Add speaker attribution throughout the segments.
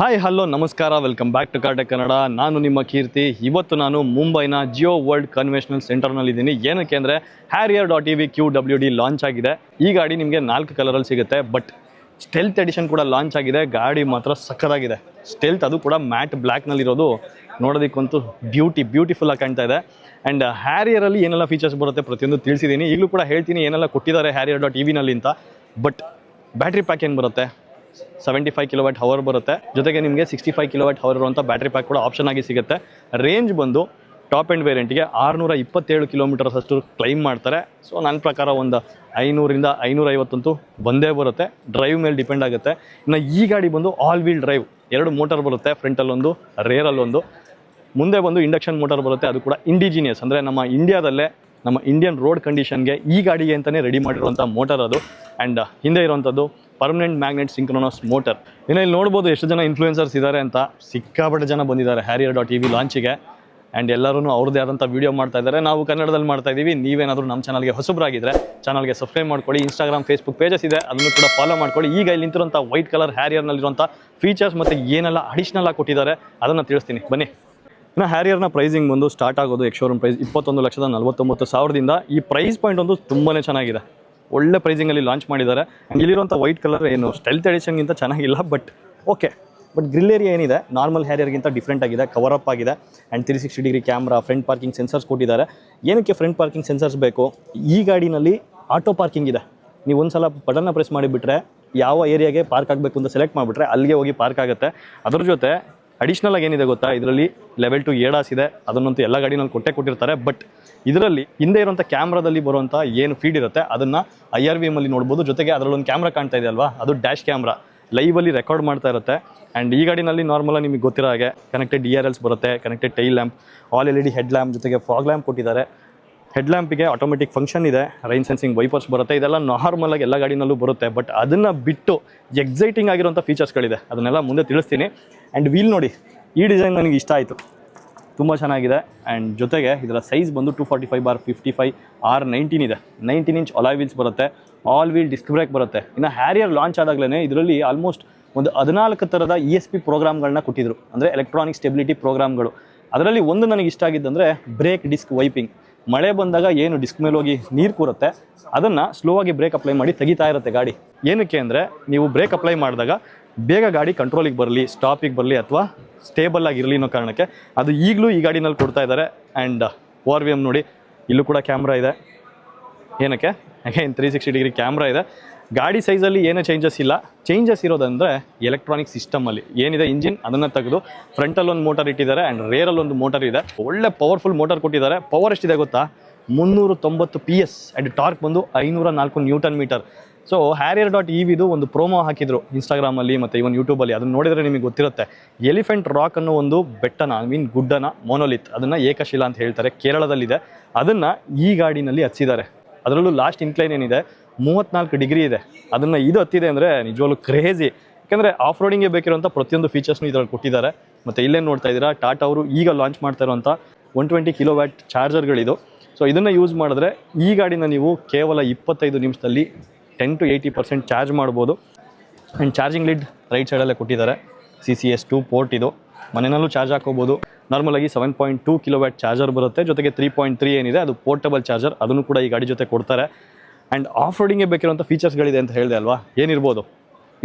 Speaker 1: Hi hello ನಮಸ್ಕಾರ welcome back to ಕಾಟೆ ಕನ್ನಡ ನಾನು ನಿಮ್ಮ ಕೀರ್ತಿ. ಇವತ್ತು ನಾನು ಮುಂಬೈನ ಜಿಯೋ ವರ್ಲ್ಡ್ ಕನ್ವೆನ್ಷನಲ್ ಸೆಂಟರ್ನಲ್ಲಿದ್ದೀನಿ ಏನಕ್ಕೆ ಅಂದರೆ Harrier dot E V Q W D launch ಆಗಿದೆ. ಈ ಗಾಡಿ ನಿಮಗೆ ನಾಲ್ಕು ಕಲರಲ್ಲಿ ಸಿಗುತ್ತೆ ಬಟ್ ಸ್ಟೆಲ್ತ್ ಎಡಿಷನ್ ಕೂಡ ಲಾಂಚ್ ಆಗಿದೆ. ಗಾಡಿ ಮಾತ್ರ ಸಕ್ಕದಾಗಿದೆ ಸ್ಟೆಲ್ತ್ ಅದು ಕೂಡ ಮ್ಯಾಟ್ ಬ್ಲ್ಯಾಕ್ನಲ್ಲಿರೋದು ನೋಡೋದಕ್ಕಂತೂ ಬ್ಯೂಟಿ ಬ್ಯೂಟಿಫುಲ್ ಆಗಿ ಕಾಣ್ತಾ ಇದೆ. ಆ್ಯಂಡ್ ಹ್ಯಾರಿಯರಲ್ಲಿ ಏನೆಲ್ಲ ಫೀಚರ್ಸ್ ಬರುತ್ತೆ ಪ್ರತಿಯೊಂದು ತಿಳಿಸಿದ್ದೀನಿ. ಈಗಲೂ ಕೂಡ ಹೇಳ್ತೀನಿ, ಏನೆಲ್ಲ ಕೊಟ್ಟಿದ್ದಾರೆ ಹ್ಯಾರಿಯರ್ ಡಾಟ್ ಇ ವಿನಲ್ಲಿ ಅಂತ ಬಟ್ ಬ್ಯಾಟ್ರಿ ಪ್ಯಾಕ್ ಏನು ಬರುತ್ತೆ? ಸೆವೆಂಟಿ ಫೈವ್ ಕಿಲೋವ್ಯಾಟ್ ಹವರ್ ಬರುತ್ತೆ. ಜೊತೆಗೆ ನಿಮಗೆ ಸಿಕ್ಸ್ಟಿ ಫೈವ್ ಕಿಲೋವ್ಯಾಟ್ ಹವರ್ ಇರುವಂಥ ಬ್ಯಾಟ್ರಿ ಪ್ಯಾಕ್ ಕೂಡ ಆಪ್ಷನ್ ಆಗಿ ಸಿಗುತ್ತೆ. ರೇಂಜ್ ಬಂದು ಟಾಪ್ ಆ್ಯಂಡ್ ವೇರಿಯಂಟ್ಗೆ ಆರುನೂರ ಇಪ್ಪತ್ತೇಳು ಕಿಲೋಮೀಟರ್ಸ್ ಅಷ್ಟು ಕ್ಲೈಮ್ ಮಾಡ್ತಾರೆ. ಸೊ ನನ್ನ ಪ್ರಕಾರ ಒಂದು ಐನೂರಿಂದ ಐನೂರೈವತ್ತಂತೂ ಬಂದೇ ಬರುತ್ತೆ. ಡ್ರೈವ್ ಮೇಲೆ ಡಿಪೆಂಡ್ ಆಗುತ್ತೆ. ಇನ್ನು ಈ ಗಾಡಿ ಬಂದು ಆಲ್ ವೀಲ್ ಡ್ರೈವ್ ಎರಡು ಮೋಟರ್ ಬರುತ್ತೆ ಫ್ರಂಟಲ್ಲೊಂದು ರೇರಲ್ಲೊಂದು ಮುಂದೆ ಬಂದು ಇಂಡಕ್ಷನ್ ಮೋಟರ್ ಬರುತ್ತೆ. ಅದು ಕೂಡ ಇಂಡಿಜಿನಿಯಸ್ ಅಂದರೆ ನಮ್ಮ ಇಂಡಿಯಾದಲ್ಲೇ ನಮ್ಮ ಇಂಡಿಯನ್ ರೋಡ್ ಕಂಡೀಷನ್ಗೆ ಈ ಗಾಡಿಗೆ ಅಂತಲೇ ರೆಡಿ ಮಾಡಿರುವಂಥ ಮೋಟರ್ ಅದು. ಆ್ಯಂಡ್ ಹಿಂದೆ ಇರುವಂಥದ್ದು ಪರ್ಮನೆಂಟ್ ಮ್ಯಾಗ್ನೆಟ್ ಸಿಂಕ್ರೋನಸ್ ಮೋಟರ್ ಇನ್ನು ಇಲ್ಲಿ ನೋಡ್ಬೋದು ಎಷ್ಟು ಜನ ಇನ್ಫ್ಲೂಯೆನ್ಸರ್ಸ್ ಇದ್ದಾರೆ ಅಂತ. ಸಿಕ್ಕಾಪಟ್ಟೆ ಜನ ಬಂದಿದ್ದಾರೆ ಹ್ಯಾರಿಯರ್ ಡಾಟ್ ಇ ವಿ ಲಾಂಚಿಗೆ ಆ್ಯಂಡ್ ಎಲ್ಲರೂ ಅವ್ರದ್ದೇ ಆದಂಥ ವೀಡಿಯೋ ಮಾಡ್ತಾ ಇದ್ದಾರೆ. ನಾವು ಕನ್ನಡದಲ್ಲಿ ಮಾಡ್ತಾ ಇದ್ದೀವಿ. ನೀವೇನಾದರೂ ನಮ್ಮ ಚಾನಲ್ಗೆ ಹೊಸಬರಾಗಿದ್ದರೆ ಚಾನಲ್ಗೆ ಸಬ್ಸ್ಕ್ರೈಬ್ ಮಾಡ್ಕೊಳ್ಳಿ. ಇನ್ಸ್ಟಾಗ್ರಾಮ್ ಫೇಸ್ಬುಕ್ ಪೇಜಸ್ ಇದೆ. ಅದನ್ನು ಕೂಡ ಫಾಲೋ ಮಾಡ್ಕೊಳ್ಳಿ. ಈಗ ಇಲ್ಲಿ ನಿಂತಿರುವಂಥ ವೈಟ್ ಕಲರ್ ಹ್ಯಾರಿಯರ್ನಲ್ಲಿರುವಂಥ ಫೀಚರ್ಸ್ ಮತ್ತು ಏನೆಲ್ಲ ಅಡಿಷ್ನಲ್ ಆಗಿ ಕೊಟ್ಟಿದ್ದಾರೆ ಅದನ್ನು ತಿಳಿಸ್ತೀನಿ. ಬನ್ನಿ. ಇನ್ನು ಹ್ಯಾರಿಯರ್ನ ಪ್ರೈಸಿಂಗ್ ಬಂದು ಸ್ಟಾರ್ಟ್ ಆಗೋದು ಎಕ್ಶೋರೂಮ್ ಪ್ರೈಸ್ ಇಪ್ಪತ್ತೊಂದು ಲಕ್ಷದ ನಲವತ್ತೊಂಬತ್ತು ಸಾವಿರದಿಂದ ಈ ಪ್ರೈಸ್ ಪಾಯಿಂಟ್ ಒಂದು ತುಂಬಾ ಚೆನ್ನಾಗಿದೆ. ಒಳ್ಳೆ ಪ್ರೈಸಿಂಗಲ್ಲಿ ಲಾಂಚ್ ಮಾಡಿದ್ದಾರೆ. ಇಲ್ಲಿರುವಂಥ ವೈಟ್ ಕಲರ್ ಏನು ಸ್ಟೆಲ್ತ್ ಎಡಿಷನ್ಗಿಂತ ಚೆನ್ನಾಗಿಲ್ಲ but okay but grill area ಏನಿದೆ? ನಾರ್ಮಲ್ ಹ್ಯಾರಿಯರ್ಗಿಂತ ಡಿಫ್ರೆಂಟ್ ಆಗಿದೆ ಕವರ್ ಅಪ್ ಆಗಿದೆ and three sixty degree camera front parking sensors ಕೊಟ್ಟಿದ್ದಾರೆ. ಏನಕ್ಕೆ ಫ್ರಂಟ್ ಪಾರ್ಕಿಂಗ್ ಸೆನ್ಸರ್ಸ್ ಬೇಕು? ಈ ಗಾಡಿನಲ್ಲಿ ಆಟೋ ಪಾರ್ಕಿಂಗ್ ಇದೆ. ನೀವು ಒಂದು ಸಲ ಬಟನ್ನ ಪ್ರೆಸ್ ಮಾಡಿಬಿಟ್ರೆ ಯಾವ ಏರಿಯಾಗೆ ಪಾರ್ಕ್ ಆಗಬೇಕು ಅಂತ ಸೆಲೆಕ್ಟ್ ಮಾಡಿಬಿಟ್ರೆ ಅಲ್ಲಿಗೆ ಹೋಗಿ ಪಾರ್ಕ್ ಆಗುತ್ತೆ. ಅದ್ರ ಜೊತೆ ಅಡಿಷ್ನಲ್ ಆಗಿ ಏನಿದೆ ಗೊತ್ತಾ? ಇದರಲ್ಲಿ ಲೆವೆಲ್ ಟು ಏಡಾಸ್ ಇದೆ. ಅದನ್ನಂತೂ ಎಲ್ಲ ಗಾಡಿನಲ್ಲಿ ಕೊಟ್ಟೆ ಕೊಟ್ಟಿರ್ತಾರೆ. ಬಟ್ ಇದರಲ್ಲಿ ಹಿಂದೆ ಇರುವಂಥ ಕ್ಯಾಮ್ರಾದಲ್ಲಿ ಬರುವಂಥ ಏನು ಫೀಡ್ ಇರುತ್ತೆ, ಅದನ್ನು ಐ ಆರ್ ವಿ ಎಮ್ಮಲ್ಲಿ ನೋಡ್ಬೋದು. ಜೊತೆಗೆ ಅದರಲ್ಲೊಂದು ಕ್ಯಾಮ್ರಾ ಕಾಣ್ತಾ ಇದೆ ಅಲ್ವಾ? ಅದು ಡ್ಯಾಶ್ ಕ್ಯಾಮ್ರಾ ಲೈವಲ್ಲಿ ರೆಕಾರ್ಡ್ ಮಾಡ್ತಾ ಇರುತ್ತೆ. ಆ್ಯಂಡ್ ಈ ಗಾಡಿನಲ್ಲಿ ನಾರ್ಮಲಾಗಿ ನಿಮಗೆ ಗೊತ್ತಿರೋ ಹಾಗೆ ಕನೆಕ್ಟೆಡ್ ಡಿ ಆರ್ ಎಲ್ಸ್ ಬರುತ್ತೆ connected tail lamp all L E head lamp ಜೊತೆಗೆ ಫಾಗ್ ಲ್ಯಾಂಪ್ ಕೊಟ್ಟಿದ್ದಾರೆ. ಹೆಡ್ ಲ್ಯಾಂಪಿಗೆ ಆಟೋಮೆಟಿಕ್ ಫಂಕ್ಷನ್ ಇದೆ. ರೈನ್ ಸೆನ್ಸಿಂಗ್ ವೈಪರ್ಸ್ ಬರುತ್ತೆ. ಇದೆಲ್ಲ ನಾರ್ಮಲ್ ಆಗಿ ಎಲ್ಲ ಗಾಡಿನಲ್ಲೂ ಬರುತ್ತೆ. ಬಟ್ ಅದನ್ನು ಬಿಟ್ಟು ಎಕ್ಸೈಟಿಂಗ್ ಆಗಿರುವಂಥ ಫೀಚರ್ಸ್ಗಳಿದೆ ಅದನ್ನೆಲ್ಲ ಮುಂದೆ ತಿಳಿಸ್ತೀನಿ. ಆ್ಯಂಡ್ ವೀಲ್ ನೋಡಿ, ಈ ಡಿಸೈನ್ ನನಗೆ ಇಷ್ಟ ಆಯಿತು. ತುಂಬ ಚೆನ್ನಾಗಿದೆ. ಆ್ಯಂಡ್ ಜೊತೆಗೆ ಇದರ ಸೈಜ್ ಬಂದು two forty five bar fifty five R nineteen ಇದೆ. ನೈನ್ಟೀನ್ ಇಂಚ್ ಅಲಾಯ್ ವೀಲ್ಸ್ ಬರುತ್ತೆ. ಆಲ್ ವೀಲ್ ಡಿಸ್ಕ್ ಬ್ರೇಕ್ ಬರುತ್ತೆ. ಇನ್ನು ಹ್ಯಾರಿಯರ್ ಲಾಂಚ್ ಆದಾಗಲೇ ಇದರಲ್ಲಿ ಆಲ್ಮೋಸ್ಟ್ ಒಂದು ಹದಿನಾಲ್ಕು ಥರದ ಇ ಎಸ್ ಪಿ ಪ್ರೋಗ್ರಾಮ್ಗಳನ್ನ ಕೊಟ್ಟಿದ್ರು. ಅಂದರೆ ಎಲೆಕ್ಟ್ರಾನಿಕ್ ಸ್ಟೆಬಿಲಿಟಿ ಪ್ರೋಗ್ರಾಮ್ಗಳು ಅದರಲ್ಲಿ ಒಂದು ನನಗೆ ಇಷ್ಟ ಆಗಿದ್ದಂದರೆ ಬ್ರೇಕ್ ಡಿಸ್ಕ್ ವೈಪಿಂಗ್ ಮಳೆ ಬಂದಾಗ ಏನು ಡಿಸ್ಕ್ ಮೇಲೆ ಹೋಗಿ ನೀರು ಕೂರುತ್ತೆ, ಅದನ್ನು ಸ್ಲೋ ಆಗಿ ಬ್ರೇಕ್ ಅಪ್ಲೈ ಮಾಡಿ ತೆಗಿತಾ ಇರುತ್ತೆ ಗಾಡಿ. ಏನಕ್ಕೆ ಅಂದರೆ, ನೀವು ಬ್ರೇಕ್ ಅಪ್ಲೈ ಮಾಡಿದಾಗ ಬೇಗ ಗಾಡಿ ಕಂಟ್ರೋಲಿಗೆ ಬರಲಿ ಸ್ಟಾಪಿಗೆ ಬರಲಿ ಅಥವಾ ಸ್ಟೇಬಲ್ ಆಗಿರಲಿ ಅನ್ನೋ ಕಾರಣಕ್ಕೆ ಅದು ಈಗಲೂ ಈ ಗಾಡಿನಲ್ಲಿ ಕೊಡ್ತಾ ಇದ್ದಾರೆ. ಆ್ಯಂಡ್ ಓರ್ ವಿ ಎಂ ನೋಡಿ, ಇಲ್ಲೂ ಕೂಡ ಕ್ಯಾಮ್ರಾ ಇದೆ. ಏನಕ್ಕೆ? Again three sixty degree camera ಇದೆ. ಗಾಡಿ ಸೈಜಲ್ಲಿ ಏನೂ ಚೇಂಜಸ್ ಇಲ್ಲ. ಚೇಂಜಸ್ ಇರೋದಂದರೆ ಎಲೆಕ್ಟ್ರಾನಿಕ್ ಸಿಸ್ಟಮಲ್ಲಿ ಏನಿದೆ? ಇಂಜಿನ್ ಅದನ್ನು ತೆಗೆದು ಫ್ರಂಟಲ್ಲಿ ಒಂದು ಮೋಟರ್ ಇಟ್ಟಿದ್ದಾರೆ ಆ್ಯಂಡ್ ರೇರಲ್ಲಿ ಒಂದು ಮೋಟರ್ ಇದೆ. ಒಳ್ಳೆ ಪವರ್ಫುಲ್ ಮೋಟರ್ ಕೊಟ್ಟಿದ್ದಾರೆ. ಪವರ್ ಎಷ್ಟಿದೆ ಗೊತ್ತಾ? ಮುನ್ನೂರು ತೊಂಬತ್ತು ಪಿ ಎಸ್ ಆ್ಯಂಡ್ ಟಾರ್ಕ್ ಬಂದು ಐನೂರ ನಾಲ್ಕು newton metre so Harrier dot E ವಿದು ಒಂದು ಪ್ರೋಮೋ ಹಾಕಿದ್ರು ಇನ್ಸ್ಟಾಗ್ರಾಮಲ್ಲಿ ಮತ್ತು ಇವನ್ ಯೂಟ್ಯೂಬಲ್ಲಿ ಅದನ್ನು ನೋಡಿದರೆ ನಿಮಗೆ ಗೊತ್ತಿರುತ್ತೆ. ಎಲಿಫೆಂಟ್ ರಾಕ್ ಅನ್ನೋ ಒಂದು ಬೆಟ್ಟನ ಐ ಮೀನ್ ಗುಡ್ಡನ ಮೋನೋಲಿತ್ ಅದನ್ನು ಏಕಶಿಲಾ ಅಂತ ಹೇಳ್ತಾರೆ. ಕೇರಳದಲ್ಲಿದೆ. ಅದನ್ನು ಈ ಗಾಡಿನಲ್ಲಿ ಹಚ್ಚಿದ್ದಾರೆ. ಅದರಲ್ಲೂ ಲಾಸ್ಟ್ ಇನ್ಕ್ಲೈನ್ ಏನಿದೆ? ಮೂವತ್ನಾಲ್ಕು ಡಿಗ್ರಿ ಇದೆ. ಅದನ್ನು ಇದು ಹತ್ತಿದೆ ಅಂದರೆ ನಿಜವಾಗ್ಲೂ ಕ್ರೇಜಿ ಯಾಕಂದರೆ ಆಫ್ ರೋಡಿಂಗ್ಗೆ ಬೇಕಿರುವಂಥ ಪ್ರತಿಯೊಂದು ಫೀಚರ್ಸ್ನು ಇದರಲ್ಲಿ ಕೊಟ್ಟಿದ್ದಾರೆ. ಮತ್ತು ಇಲ್ಲೇನು ನೋಡ್ತಾ ಇದ್ದೀರಾ? ಟಾಟಾ ಅವರು ಈಗ ಲಾಂಚ್ ಮಾಡ್ತಾ ಇರುವಂಥ ಒನ್ ಟ್ವೆಂಟಿ ಕಿಲೋ ವ್ಯಾಟ್ ಚಾರ್ಜರ್ಗಳಿದು ಸೊ ಇದನ್ನು ಯೂಸ್ ಮಾಡಿದ್ರೆ ಈ ಗಾಡಿನ ನೀವು ಕೇವಲ ಇಪ್ಪತ್ತೈದು ನಿಮಿಷದಲ್ಲಿ ten to eighty percent charge ಮಾಡ್ಬೋದು. ಆ್ಯಂಡ್ ಚಾರ್ಜಿಂಗ್ ಲಿಡ್ ರೈಟ್ ಸೈಡಲ್ಲೇ ಕೊಟ್ಟಿದ್ದಾರೆ. C C S two port ಇದು. ಮನೆಯಲ್ಲೂ ಚಾರ್ಜ್ ಹಾಕೋಬೋದು ನಾರ್ಮಲಾಗಿ seven point two kilo watt charger ಬರುತ್ತೆ. ಜೊತೆಗೆ ತ್ರೀ ಪಾಯಿಂಟ್ ತ್ರೀ ಏನಿದೆ, ಅದು ಪೋರ್ಟಬಲ್ ಚಾರ್ಜರ್ ಅದನ್ನು ಕೂಡ ಈ ಗಾಡಿ ಜೊತೆ ಕೊಡ್ತಾರೆ. ಆ್ಯಂಡ್ ಆಫ್ ರೋಡಿಂಗ್ಗೆ ಬೇಕಿರುವಂಥ ಫೀಚರ್ಸ್ಗಳಿದೆ ಅಂತ ಹೇಳಿದೆ ಅಲ್ವಾ? ಏನಿರ್ಬೋದು?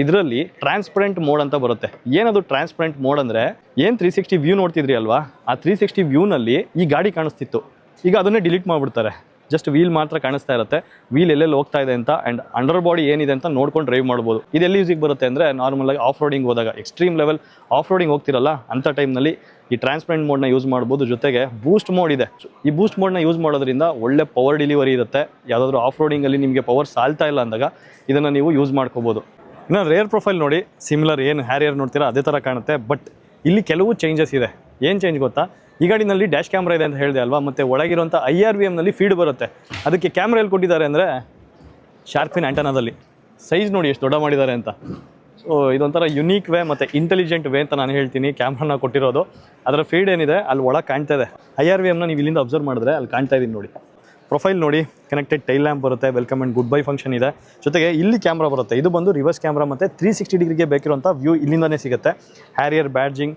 Speaker 1: ಇದರಲ್ಲಿ ಟ್ರಾನ್ಸ್ಪರೆಂಟ್ ಮೋಡ್ ಅಂತ ಬರುತ್ತೆ. ಏನದು ಟ್ರಾನ್ಸ್ಪರೆಂಟ್ ಮೋಡ್ ಅಂದರೆ, ಏನು ತ್ರೀ ಸಿಕ್ಸ್ಟಿ ವ್ಯೂ ನೋಡ್ತಿದ್ರಿ ಅಲ್ವಾ? ಆ ತ್ರೀ ಸಿಕ್ಸ್ಟಿ ವ್ಯೂನಲ್ಲಿ ಈ ಗಾಡಿ ಕಾಣಿಸ್ತಿತ್ತು. ಈಗ ಅದನ್ನೇ ಡಿಲೀಟ್ ಮಾಡಿಬಿಡ್ತಾರೆ. ಜಸ್ಟ್ ವೀಲ್ ಮಾತ್ರ ಕಾಣಿಸ್ತಾ ಇರುತ್ತೆ. ವೀಲ್ ಎಲ್ಲೆಲ್ಲಿ ಹೋಗ್ತಾ ಇದೆ ಅಂತ ಆ್ಯಂಡ್ ಅಂಡರ್ ಬಾಡಿ ಏನಿದೆ ಅಂತ ನೋಡ್ಕೊಂಡು ಡ್ರೈವ್ ಮಾಡ್ಬೋದು. ಇದೆಲ್ಲ ಯೂಸಿಗೆ ಬರುತ್ತೆ ಅಂದರೆ ನಾರ್ಮಲಾಗಿ ಆಫ್ ರೋಡಿಂಗ್ ಹೋದಾಗ. ಎಕ್ಸ್ಟ್ರೀಮ್ ಲೆವೆಲ್ ಆಫ್ ರೋಡಿಂಗ್ ಹೋಗ್ತಿರಲ್ಲ ಅಂಥ ಟೈಮ್ನಲ್ಲಿ ಈ ಟ್ರಾನ್ಸ್ಪರೆಂಟ್ ಮೋಡ್ನ ಯೂಸ್ ಮಾಡ್ಬೋದು. ಜೊತೆಗೆ ಬೂಸ್ಟ್ ಮೋಡ್ ಇದೆ. ಈ ಬೂಸ್ಟ್ ಮೋಡ್ನ ಯೂಸ್ ಮಾಡೋದ್ರಿಂದ ಒಳ್ಳೆ ಪವರ್ ಡೆಲಿವರಿ ಇರುತ್ತೆ. ಯಾವುದಾದ್ರೂ ಆಫ್ ರೋಡಿಂಗಲ್ಲಿ ನಿಮಗೆ ಪವರ್ ಸಾಲ್ತಾ ಇಲ್ಲ ಅಂದಾಗ ಇದನ್ನು ನೀವು ಯೂಸ್ ಮಾಡ್ಕೋಬೋದು. ಇನ್ನು ರೇರ್ ಪ್ರೊಫೈಲ್ ನೋಡಿ. ಸಿಮಿಲರ್ ಏನು ಹ್ಯಾರಿಯರ್ ನೋಡ್ತೀರಾ, ಅದೇ ಥರ ಕಾಣುತ್ತೆ. ಬಟ್ ಇಲ್ಲಿ ಕೆಲವು ಚೇಂಜಸ್ ಇದೆ. ಏನು ಚೇಂಜ್ ಗೊತ್ತಾ? ಈ ಗಾಡಿನಲ್ಲಿ ಡ್ಯಾಶ್ ಕ್ಯಾಮ್ರಾ ಇದೆ ಅಂತ ಹೇಳಿದೆ ಅಲ್ವಾ? ಮತ್ತು ಒಳಗಿರುವಂಥ ಐ ಆರ್ ವಿ ಎಮ್ನಲ್ಲಿ ಫೀಡ್ ಬರುತ್ತೆ. ಅದಕ್ಕೆ ಕ್ಯಾಮ್ರಾ ಎಲ್ಲಿ ಕೊಟ್ಟಿದ್ದಾರೆ ಅಂದರೆ ಶಾರ್ಪಿನ್ ಆ್ಯಂಟನಾದಲ್ಲಿ ಸೈಜ್ ನೋಡಿ ಎಷ್ಟು ದೊಡ್ಡ ಮಾಡಿದ್ದಾರೆ ಅಂತ. ಸೊ ಇದೊಂಥರ ಯುನೀಕ್ ವೇ ಮತ್ತು ಇಂಟೆಲಿಜೆಂಟ್ ವೇ ಅಂತ ನಾನು ಹೇಳ್ತೀನಿ. ಕ್ಯಾಮ್ರಾನ ಕೊಟ್ಟಿರೋದು. ಅದರ ಫೀಡ್ ಏನಿದೆ, ಅಲ್ಲಿ ಒಳಗೆ ಕಾಣ್ತಾ ಇದೆ. ಐ ಆರ್ ವಿ ಎಮ್ನ ನೀವು ಇಲ್ಲಿಂದ ಅಬ್ಸರ್ವ್ ಮಾಡಿದ್ರೆ ಅಲ್ಲಿ ಕಾಣ್ತಾ ಇದೀನಿ ನೋಡಿ. ಪ್ರೊಫೈಲ್ ನೋಡಿ ಕನೆಕ್ಟೆಡ್ ಟೈಲ್ ಲ್ಯಾಂಪ್ ಬರುತ್ತೆ welcome and goodbye function ಇದೆ. ಜೊತೆಗೆ ಇಲ್ಲಿ ಕ್ಯಾಮ್ರಾ ಬರುತ್ತೆ. ಇದು ಬಂದು ರಿವರ್ಸ್ ಕ್ಯಾಮ್ರಾ ಮತ್ತು ತ್ರೀ ಸಿಕ್ಸ್ಟಿ ಡಿಗ್ರಿಗೆ ಬೇಕಿರುವಂಥ ವ್ಯೂ ಇಲ್ಲಿಂದನೇ ಸಿಗುತ್ತೆ. Harrier badging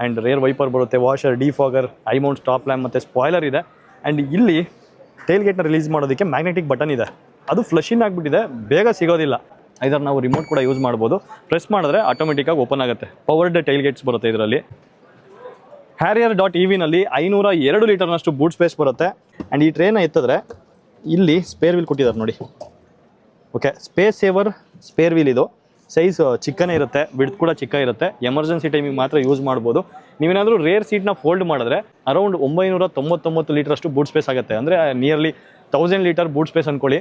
Speaker 1: and rear wiper ಬರುತ್ತೆ washer defogger high mount stop lamp ಮತ್ತು ಸ್ಪಾಯ್ಲರ್ ಇದೆ. ಆ್ಯಂಡ್ ಇಲ್ಲಿ ಟೈಲ್ ಗೇಟ್ನ ರಿಲೀಸ್ ಮಾಡೋದಕ್ಕೆ ಮ್ಯಾಗ್ನೆಟಿಕ್ ಬಟನ್ ಇದೆ. ಅದು ಫ್ಲಶಿನ್ ಆಗಿಬಿಟ್ಟಿದೆ, ಬೇಗ ಸಿಗೋದಿಲ್ಲ. ಇದರ ನಾವು ರಿಮೋಟ್ ಕೂಡ ಯೂಸ್ ಮಾಡ್ಬೋದು. ಪ್ರೆಸ್ ಮಾಡಿದ್ರೆ ಆಟೋಮೆಟಿಕ್ಕಾಗಿ ಓಪನ್ ಆಗುತ್ತೆ. ಪವರ್ಡ್ ಟೈಲ್ ಗೇಟ್ಸ್ ಬರುತ್ತೆ ಇದರಲ್ಲಿ. ಹ್ಯಾರಿಯರ್ ಡಾಟ್ ಇ ವಿನಲ್ಲಿ ಐನೂರ ಎರಡು ಲೀಟರ್ನಷ್ಟು ಬೂಟ್ ಸ್ಪೇಸ್ ಬರುತ್ತೆ. ಆ್ಯಂಡ್ ಈ ಟ್ರೈನ ಎತ್ತಿದ್ರೆ ಇಲ್ಲಿ ಸ್ಪೇರ್ ವೀಲ್ ಕೊಟ್ಟಿದ್ದಾರೆ ನೋಡಿ. Okay space saver spare wheel ಇದು. ಸೈಜ್ ಚಿಕ್ಕನೇ ಇರುತ್ತೆ ಬಿಡ್ತ್ ಕೂಡ ಚಿಕ್ಕ ಇರುತ್ತೆ. ಎಮರ್ಜೆನ್ಸಿ ಟೈಮಿಗೆ ಮಾತ್ರ ಯೂಸ್ ಮಾಡ್ಬೋದು. ನೀವೇನಾದರೂ ರೇರ್ ಸೀಟ್ನ ಫೋಲ್ಡ್ ಮಾಡಿದ್ರೆ ಅರೌಂಡ್ ಒಂಬೈನೂರ ತೊಂಬತ್ತೊಂಬತ್ತು ಲೀಟರ್ ಅಷ್ಟು ಬೂಟ್ ಸ್ಪೇಸ್ ಆಗುತ್ತೆ. ಅಂದರೆ nearly thousand litre boot space ಅನ್ಕೊಳ್ಳಿ.